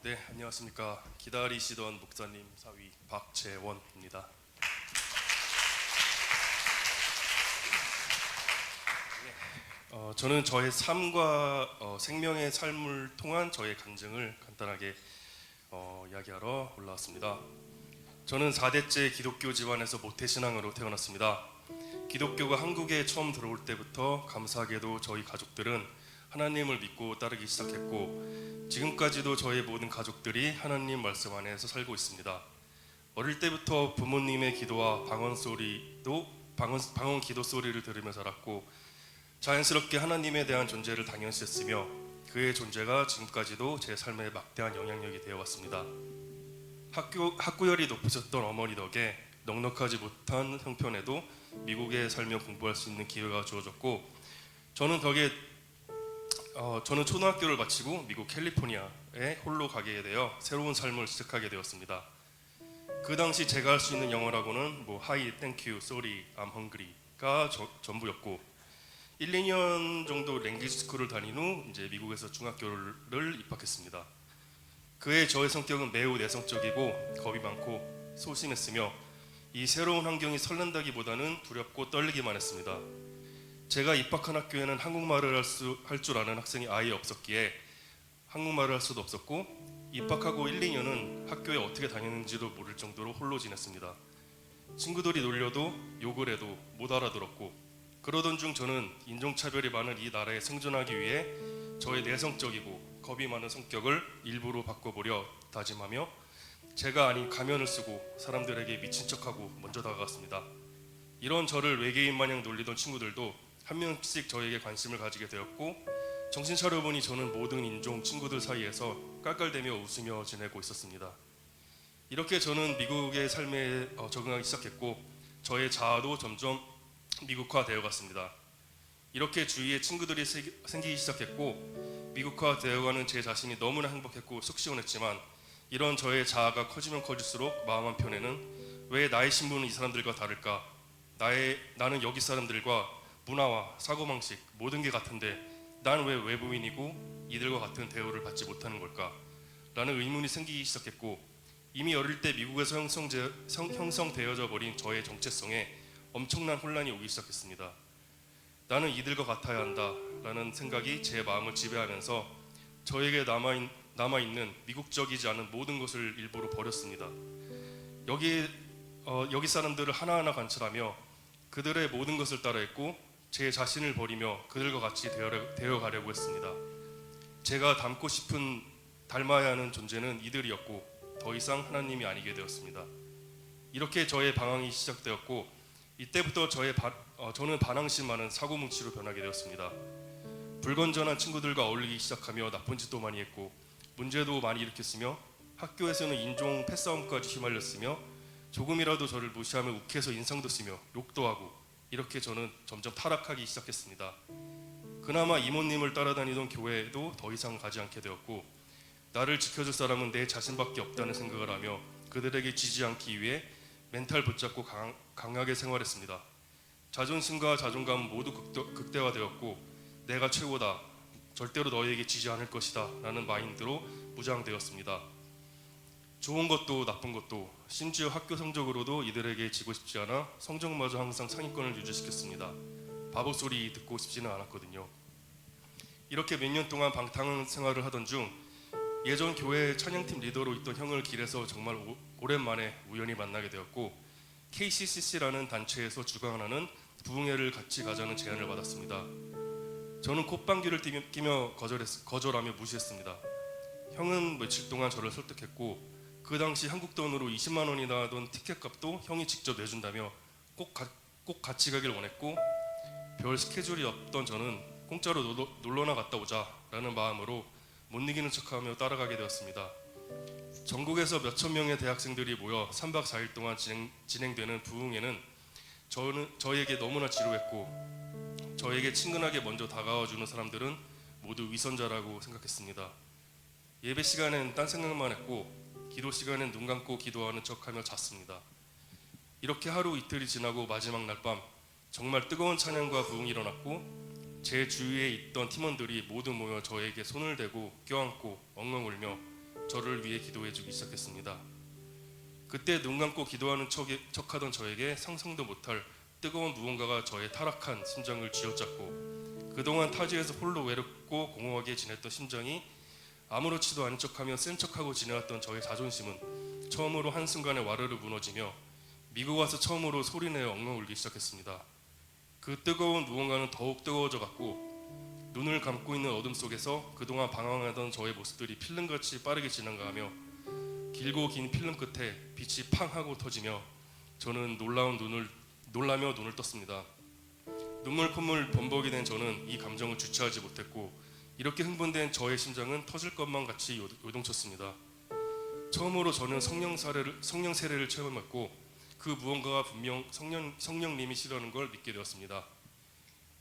네, 안녕하십니까. 기다리시던 목사님 사위 박재원입니다. 네, 어, 저는 저의 삶과 어, 생명의 삶을 통한 저의 간증을 간단하게 어, 이야기하러 올라왔습니다. 저는 4대째 기독교 집안에서 모태신앙으로 태어났습니다. 기독교가 한국에 처음 들어올 때부터 감사하게도 저희 가족들은 하나님을 믿고 따르기 시작했고 지금까지도 저의 모든 가족들이 하나님 말씀 안에서 살고 있습니다. 어릴 때부터 부모님의 기도와 방언 소리도 방언, 방언 기도 소리를 들으며 자랐고 자연스럽게 하나님에 대한 존재를 당연시했으며 그의 존재가 지금까지도 제 삶에 막대한 영향력이 되어 왔습니다. 학교 학구열이 높으셨던 어머니 덕에 넉넉하지 못한 형편에도 미국에 살며 공부할 수 있는 기회가 주어졌고 저는 덕에 어, 저는 초등학교를 마치고 미국 캘리포니아에 홀로 가게 되어 새로운 삶을 시작하게 되었습니다. 그 당시 제가 할 수 있는 영어라고는 뭐 하이, 땡큐, 쏘리, 암 헝그리가 저- 전부였고 1, 2년 정도 랭귀지 스쿨을 다닌 후 이제 미국에서 중학교를 입학했습니다. 그의 저의 성격은 매우 내성적이고 겁이 많고 소심했으며 이 새로운 환경이 설렌다기보다는 두렵고 떨리기만 했습니다. 제가 입학한 학교에는 한국말을 할 줄 아는 학생이 아예 없었기에 한국말을 할 수도 없었고 입학하고 1, 2년은 학교에 어떻게 다녔는지도 모를 정도로 홀로 지냈습니다. 친구들이 놀려도 욕을 해도 못 알아들었고 그러던 중 저는 인종차별이 많은 이 나라에 생존하기 위해 저의 내성적이고 겁이 많은 성격을 일부러 바꿔보려 다짐하며 제가 아닌 가면을 쓰고 사람들에게 미친 척하고 먼저 다가갔습니다. 이런 저를 외계인 마냥 놀리던 친구들도 한 명씩 저에게 관심을 가지게 되었고 정신 차려보니 저는 모든 인종 친구들 사이에서 깔깔대며 웃으며 지내고 있었습니다. 이렇게 저는 미국의 삶에 어, 적응하기 시작했고 저의 자아도 점점 미국화되어 갔습니다. 이렇게 주위에 친구들이 세- 생기기 시작했고 미국화되어 가는 제 자신이 너무나 행복했고 속 시원했지만 이런 저의 자아가 커지면 커질수록 마음 한편에는 왜 나의 신분은 이 사람들과 다를까? 나의 나는 여기 사람들과 문화와 사고방식 모든 게 같은데 난 왜 외부인이고 이들과 같은 대우를 받지 못하는 걸까? 라는 의문이 생기기 시작했고 이미 어릴 때 미국에서 형성제, 성- 형성되어져 버린 저의 정체성에 엄청난 혼란이 오기 시작했습니다. 나는 이들과 같아야 한다 라는 생각이 제 마음을 지배하면서 저에게 남아 남아 있는 미국적이지 않은 모든 것을 일부러 버렸습니다. 여기 어, 여기 사람들을 하나하나 관찰하며 그들의 모든 것을 따라했고 제 자신을 버리며 그들과 같이 되어, 가려고 했습니다. 제가 닮고 싶은 닮아야 하는 존재는 이들이었고 더 이상 하나님이 아니게 되었습니다. 이렇게 저의 방황이 시작되었고 이때부터 저의 바, 어, 저는 반항심 많은 사고뭉치로 변하게 되었습니다. 불건전한 친구들과 어울리기 시작하며 나쁜 짓도 많이 했고 문제도 많이 일으켰으며 학교에서는 인종 패싸움까지 휘말렸으며 조금이라도 저를 무시하면 욱해서 인상도 쓰며 욕도 하고 이렇게 저는 점점 타락하기 시작했습니다. 그나마 이모님을 따라다니던 교회에도 더 이상 가지 않게 되었고 나를 지켜줄 사람은 내 자신밖에 없다는 생각을 하며 그들에게 지지 않기 위해 멘탈 붙잡고 강, 강하게 생활했습니다. 자존심과 자존감은 모두 극도, 극대 화되었고 내가 최고다 절대로 너희에게 지지 않을 것이다 라는 마인드로 무장되었습니다. 좋은 것도 나쁜 것도 심지어 학교 성적으로도 이들에게 지고 싶지 않아 성적마저 항상 상위권을 유지시켰습니다. 바보 소리 듣고 싶지는 않았거든요. 이렇게 몇 년 동안 방탕한 생활을 하던 중 예전 교회 찬양팀 리더로 있던 형을 길에서 정말 오, 오랜만에 우연히 만나게 되었고 KCCC라는 단체에서 주관하는 부흥회를 같이 가자는 제안을 받았습니다. 저는 콧방귀를 끼며 거절했, 거절하며 무시했습니다. 형은 며칠 동안 저를 설득했고 그 당시 한국 돈으로 20만 원이나 하던 티켓값도 형이 직접 내준다며 꼭, 가, 꼭 같이 가길 원했고 별 스케줄이 없던 저는 공짜로 놀러, 놀러나 갔다 오자라는 마음으로 못 이기는 척하며 따라가게 되었습니다. 전국에서 몇천 명의 대학생들이 모여 3박 4일 동안 진행, 진행되는 부흥회는 저는 저에게 너무나 지루했고 저에게 친근하게 먼저 다가와 주는 사람들은 모두 위선자라고 생각했습니다. 예배 시간엔 딴 생각만 했고 기도 시간엔 눈 감고 기도하는 척하며 잤습니다. 이렇게 하루 이틀이 지나고 마지막 날 밤 정말 뜨거운 찬양과 부흥이 일어났고 제 주위에 있던 팀원들이 모두 모여 저에게 손을 대고 껴안고 엉엉 울며 저를 위해 기도해 주기 시작했습니다. 그때 눈 감고 기도하는 척에, 척하던 저에게 상상도 못할 뜨거운 무언가가 저의 타락한 심장을 쥐어짰고 그동안 타지에서 홀로 외롭고 공허하게 지냈던 심정이 아무렇지도 않은 척하며 센 척하고 지내왔던 저의 자존심은 처음으로 한순간에 와르르 무너지며 미국 와서 처음으로 소리내어 엉엉 울기 시작했습니다. 그 뜨거운 무언가는 더욱 뜨거워져 갔고 눈을 감고 있는 어둠 속에서 그동안 방황하던 저의 모습들이 필름같이 빠르게 지나가며 길고 긴 필름 끝에 빛이 팡 하고 터지며 저는 놀라운 눈을 놀라며 눈을 떴습니다. 눈물 콧물 범벅이 된 저는 이 감정을 주체하지 못했고 이렇게 흥분된 저의 심장은 터질 것만 같이 요- 요동쳤습니다. 처음으로 저는 성령 사례를 성령 세례를 체험했고 그 무언가가 분명 성령 성령님이 시라는 걸 믿게 되었습니다.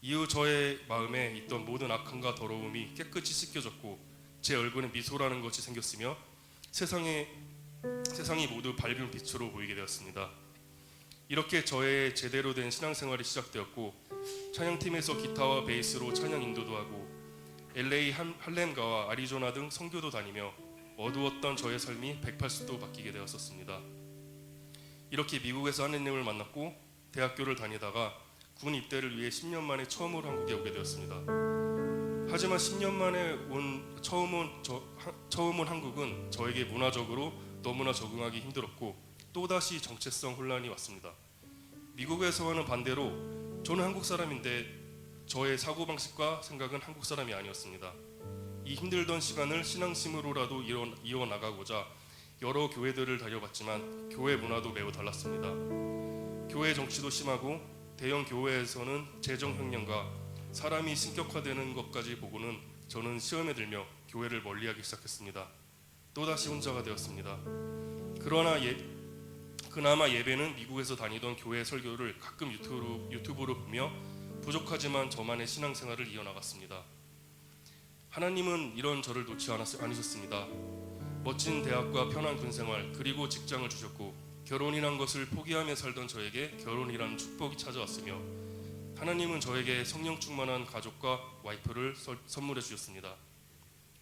이후 저의 마음에 있던 모든 악함과 더러움이 깨끗이 씻겨졌고 제 얼굴에 미소라는 것이 생겼으며 세상에 세상이 모두 밝은 빛으로 보이게 되었습니다. 이렇게 저의 제대로 된 신앙생활이 시작되었고 찬양팀에서 기타와 베이스로 찬양 인도도 하고 LA 한- 할렘가와 아리조나 등 선교도 다니며 어두웠던 저의 삶이 180도 바뀌게 되었었습니다. 이렇게 미국에서 하느님을 만났고 대학교를 다니다가 군 입대를 위해 10년 만에 처음으로 한국에 오게 되었습니다. 하지만 10년 만에 온 처음 온 저, 하- 처음 온 한국은 저에게 문화적으로 너무나 적응하기 힘들었고 또다시 정체성 혼란이 왔습니다. 미국에서와는 반대로 저는 한국 사람인데 저의 사고 방식과 생각은 한국 사람이 아니었습니다. 이 힘들던 시간을 신앙심으로라도 이어, 이어 나가고자 여러 교회들을 다녀봤지만 교회 문화도 매우 달랐습니다. 교회 정치도 심하고 대형 교회에서는 재정 횡령과 사람이 신격화되는 것까지 보고는 저는 시험에 들며 교회를 멀리하기 시작했습니다. 또다시 혼자가 되었습니다. 그러나 예, 그나마 예배는 미국에서 다니던 교회 설교를 가끔 유튜브로, 유튜브로 보며 부족하지만 저만의 신앙생활을 이어나갔습니다. 하나님은 이런 저를 놓지 않으셨습니다. 멋진 대학과 편한 군생활 그리고 직장을 주셨고 결혼이란 것을 포기하며 살던 저에게 결혼이라는 축복이 찾아왔으며 하나님은 저에게 성령 충만한 가족과 와이프를 설- 선물해 주셨습니다.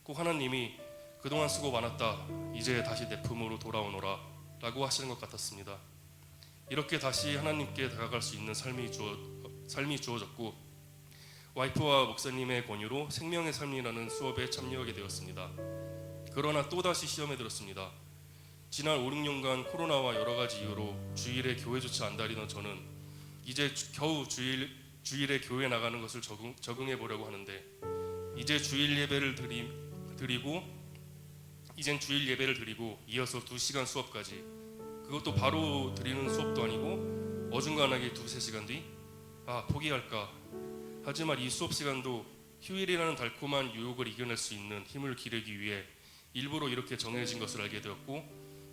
꼭 하나님이 그동안 수고 많았다. 이제 다시 내 품으로 돌아오너라 라고 하시는 것 같았습니다. 이렇게 다시 하나님께 다가갈 수 있는 삶이 주어, 삶이 주어졌고 와이프와 목사님의 권유로 생명의 삶이라는 수업에 참여하게 되었습니다. 그러나 또다시 시험에 들었습니다. 지난 5, 6년간 코로나와 여러 가지 이유로 주일에 교회조차 안 다니던 저는 이제 주- 겨우 주일 주일에 교회 나가는 것을 적응, 적응해 보려고 하는데 이제 주일 예배를 드리, 드리고 이젠 주일 예배를 드리고 이어서 2시간 수업까지 그것도 바로 드리는 수업도 아니고 어중간하게 두세 시간 뒤 아 포기할까? 하지만 이 수업 시간도 휴일이라는 달콤한 유혹을 이겨낼 수 있는 힘을 기르기 위해 일부러 이렇게 정해진 것을 알게 되었고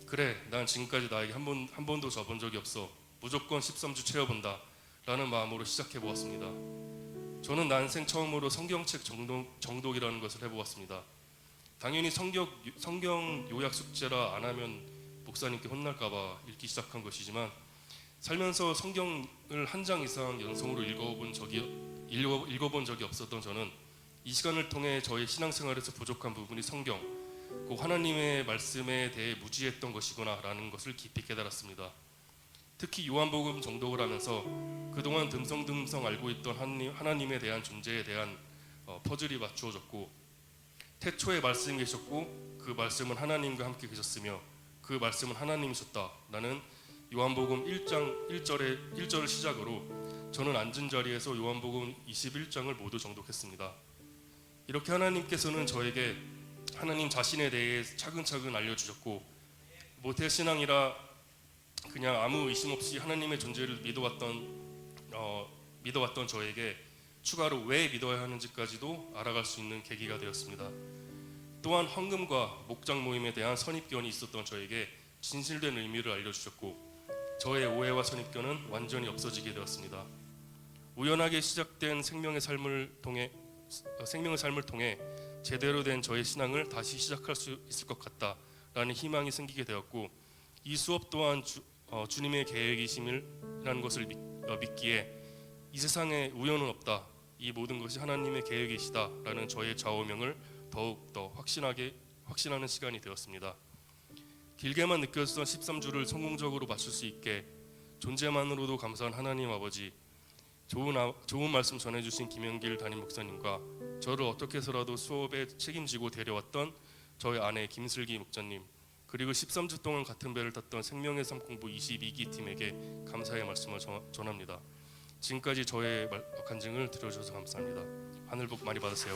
그래 난 지금까지 나에게 한, 번, 한 번도 져본 적이 없어. 무조건 13주 채워본다. 라는 마음으로 시작해 보았습니다. 저는 난생 처음으로 성경책 정독, 정독이라는 것을 해보았습니다. 당연히 성경, 성경 요약 숙제라 안 하면 목사님께 혼날까봐 읽기 시작한 것이지만 살면서 성경을 한 장 이상 연속으로 읽어본 적이 읽어, 읽어본 적이 없었던 저는 이 시간을 통해 저의 신앙생활에서 부족한 부분이 성경, 그 하나님의 말씀에 대해 무지했던 것이구나라는 것을 깊이 깨달았습니다. 특히 요한복음 정독을 하면서 그동안 듬성듬성 알고 있던 하나님, 하나님에 대한 존재에 대한 어, 퍼즐이 맞추어졌고 태초에 말씀이 계셨고 그 말씀은 하나님과 함께 계셨으며 그 말씀은 하나님이셨다라는 요한복음 1장 1절의 1절을 시작으로 저는 앉은 자리에서 요한복음 21장을 모두 정독했습니다. 이렇게 하나님께서는 저에게 하나님 자신에 대해 차근차근 알려주셨고 모태 신앙이라 그냥 아무 의심 없이 하나님의 존재를 믿어왔던 어, 믿어왔던 저에게 추가로 왜 믿어야 하는지까지도 알아갈 수 있는 계기가 되었습니다. 또한 헌금과 목장 모임에 대한 선입견이 있었던 저에게 진실된 의미를 알려주셨고 저의 오해와 선입견은 완전히 없어지게 되었습니다. 우연하게 시작된 생명의 삶을 통해 어, 생명의 삶을 통해 제대로 된 저의 신앙을 다시 시작할 수 있을 것 같다라는 희망이 생기게 되었고 이 수업 또한 주, 어, 주님의 계획이심이라는 것을 믿, 어, 믿기에 이 세상에 우연은 없다. 이 모든 것이 하나님의 계획이시다라는 저의 좌우명을 더욱 더 확신하게 확신하는 시간이 되었습니다. 길게만 느꼈던 13주를 성공적으로 마칠 수 있게 존재만으로도 감사한 하나님 아버지 좋은 아, 좋은 말씀 전해주신 김영길 담임 목사님과 저를 어떻게 해서라도 수업에 책임지고 데려왔던 저희 아내 김슬기 목사님 그리고 13주 동안 같은 배를 탔던 생명의 삶 공부 22기 팀에게 감사의 말씀을 전- 전합니다. 지금까지 저의 말- 간증을 들어주셔서 감사합니다. 하늘 복 많이 받으세요.